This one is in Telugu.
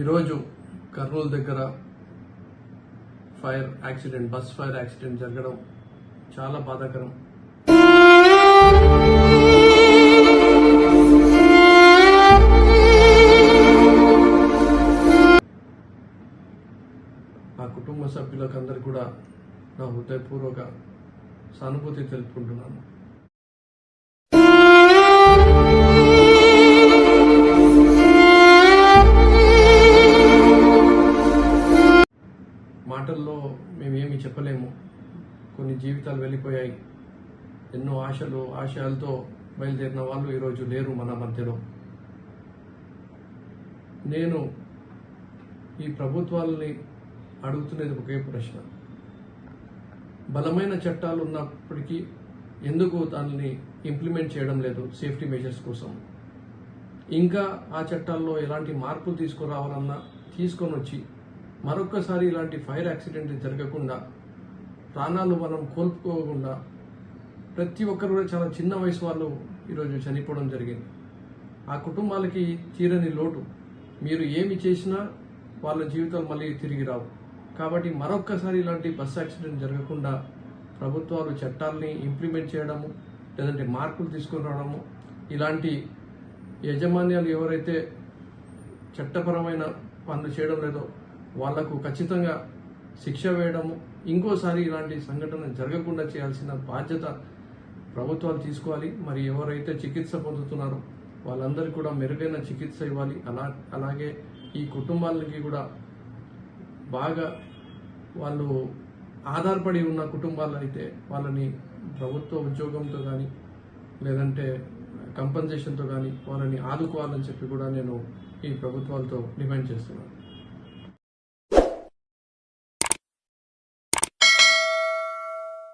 ఈరోజు కర్నూలు దగ్గర fire accident bus fire accident జరగడం చాలా బాధాకరం. ఆ కుటుంబ సభ్యులకందరికీ కూడా నా హృదయపూర్వక సానుభూతి తెలుపుకుంటున్నాను. మేమేమి చెప్పలేము. కొన్ని జీవితాలు వెళ్ళిపోయాయి. ఎన్నో ఆశలు ఆశయాలతో బయలుదేరిన వాళ్ళు ఈరోజు లేరు మన మధ్యలో. నేను ఈ ప్రభుత్వాలని అడుగుతున్నది ఒకే ప్రశ్న. బలమైన చట్టాలు ఉన్నప్పటికీ ఎందుకు దానిని ఇంప్లిమెంట్ చేయడం లేదు సేఫ్టీ మెజర్స్ కోసం? ఇంకా ఆ చట్టాల్లో ఎలాంటి మార్పులు తీసుకురావాలన్నా తీసుకొని వచ్చి మరొకసారి ఇలాంటి ఫైర్ యాక్సిడెంట్ జరగకుండా ప్రాణాలు మనం కోల్పోకుండా ప్రతి ఒక్కరు కూడా చాలా చిన్న వయసు వాళ్ళు ఈరోజు చనిపోవడం జరిగింది. ఆ కుటుంబాలకి తీరని లోటు. మీరు ఏమి చేసినా వాళ్ళ జీవితాలు మళ్ళీ తిరిగి రావు. కాబట్టి మరొక్కసారి ఇలాంటి బస్ యాక్సిడెంట్ జరగకుండా ప్రభుత్వాలు చట్టాలని ఇంప్లిమెంట్ చేయడము లేదంటే మార్పులు తీసుకుని రావడము ఇలాంటి యజమాన్యాలు ఎవరైతే చట్టపరమైన పనులు చేయడం లేదో వాళ్ళకు ఖచ్చితంగా శిక్ష వేయడము ఇంకోసారి ఇలాంటి సంఘటన జరగకుండా చేయాల్సిన బాధ్యత ప్రభుత్వాలు తీసుకోవాలి. మరి ఎవరైతే చికిత్స పొందుతున్నారో వాళ్ళందరికీ కూడా మెరుగైన చికిత్స ఇవ్వాలి. అలా అలాగే ఈ కుటుంబాలకి కూడా బాగా వాళ్ళు ఆధారపడి ఉన్న కుటుంబాలు అయితే వాళ్ళని ప్రభుత్వ ఉద్యోగంతో కానీ లేదంటే కంపన్సేషన్తో కానీ వాళ్ళని ఆదుకోవాలని చెప్పి కూడా నేను ఈ ప్రభుత్వాలతో డిమాండ్ చేస్తున్నాను.